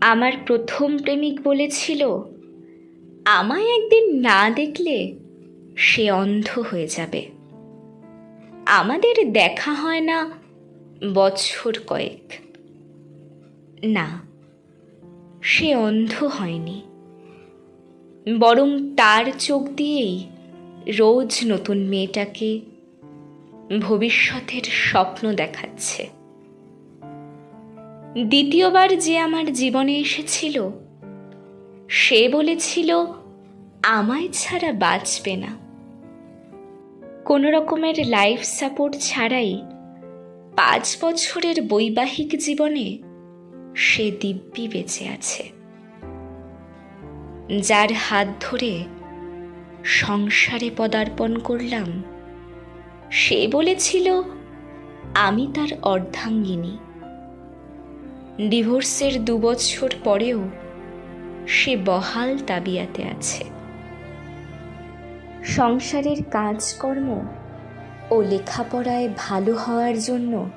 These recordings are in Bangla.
আমার প্রথম প্রেমিক বলেছিল, আমায় একদিন না দেখলে সে অন্ধ হয়ে যাবে। আমাদের দেখা হয় না বছর কয়েক। না, সে অন্ধ হয়নি। বরং তার চোখ দিয়েই রোজ নতুন মেয়েটাকে ভবিষ্যতের স্বপ্ন দেখাচ্ছে। দ্বিতীয়বার যে আমার জীবনে এসেছিল, সে বলেছিল, আমায় ছাড়া বাঁচবে না। কোনো রকমের লাইফ সাপোর্ট ছাড়াই পাঁচ বছরের বৈবাহিক জীবনে সে দিব্যি বেঁচে আছে। যার হাত ধরে সংসারে পদার্পণ করলাম, সে বলেছিল, আমি তার অর্ধাঙ্গিনী। ডিভোর্সের দুবছর পরেও সে বহাল তাবিয়াতে আছে। সংসারের কাজকর্ম ও লেখাপড়ায় ভালো হওয়ার জন্য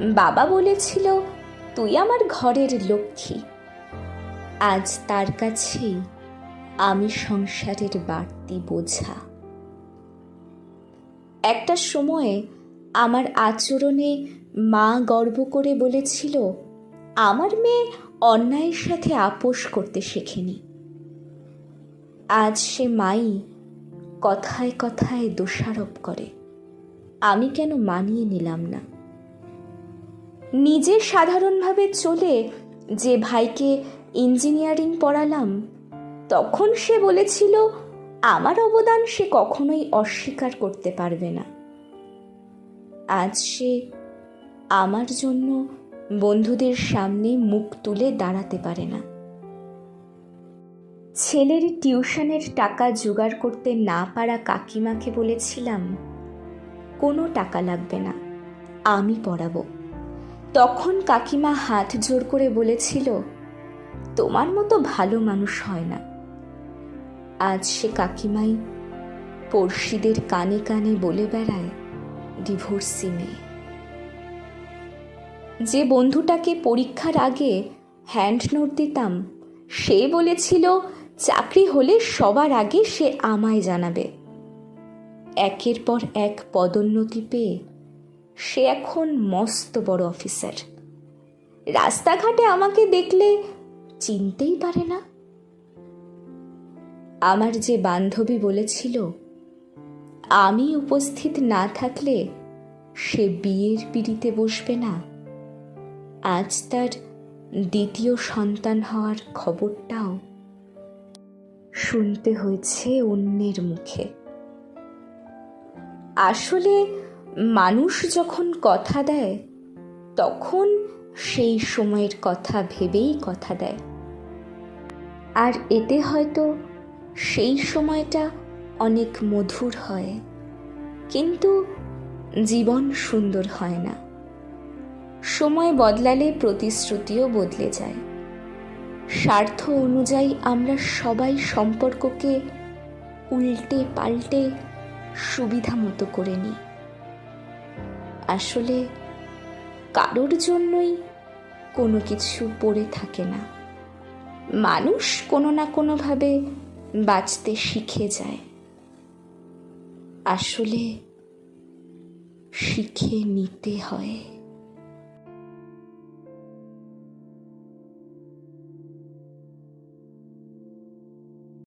বাবা বলেছিল, তুই আমার ঘরের লক্ষ্মী। আজ তার কাছেই আমি সংসারের বাড়তি বোঝা। একটা সময়ে আমার আচরণে মা গর্ব করে বলেছিল আমার মেয়ে অন্যায়ের সাথে আপোষ করতে শেখেনি। আজ সে মাই কথায় কথায় দোষারোপ করে। আমি কেন মানিয়ে নিলাম না? নিজে সাধারণভাবে চলে যে ভাইকে ইঞ্জিনিয়ারিং পড়ালাম, তখন সে বলেছিল, আমার অবদান সে কখনোই অস্বীকার করতে পারবে না। আজ সে আমার জন্য বন্ধুদের সামনে মুখ তুলে দাঁড়াতে পারে না। ছেলের টিউশনের টাকা জোগাড় করতে না পারা কাকিমাকে বলেছিলাম, কোনো টাকা লাগবে না, আমি পড়াবো। তখন কাকিমা হাত জোর করে বলেছিল, তোমার মতো ভালো মানুষ হয় না। আজ সে কাকিমাই পড়শিদের কানে কানে বলে বেড়ায় ডিভোর্সি মেয়ে। যে বন্ধুটাকে পরীক্ষার আগে হ্যান্ড নোট দিতাম, সে বলেছিল, চাকরি হলে সবার আগে সে আমায় জানাবে। একের পর এক পদোন্নতি পেয়ে সে এখন মস্ত বড় অফিসার। রাস্তাঘাটে আমাকে দেখলে চিনতেই পারে না। আমার যে বান্ধবী বলেছিল, আমি উপস্থিত না থাকলে সে বিয়ের পিড়িতে বসবে না। আজ তার দ্বিতীয় সন্তান হওয়ার খবরটাও শুনতে হয়েছে অন্যের মুখে। আসলে মানুষ যখন কথা দেয়, তখন সেই সময়ের কথা ভেবেই কথা দেয়। আর এতে হয়তো সেই সময়টা অনেক মধুর হয়, কিন্তু জীবন সুন্দর হয় না। সময় বদলালে প্রতিশ্রুতিও বদলে যায়। স্বার্থ অনুযায়ী আমরা সবাই সম্পর্ককে উল্টে পাল্টে সুবিধা মতো করে নিই। আসলে কারোর জন্যই কোনো কিছু পড়ে থাকে না। মানুষ কোনো না কোনোভাবে বাঁচতে শিখে যায়। আসলে শিখে নিতে হয়।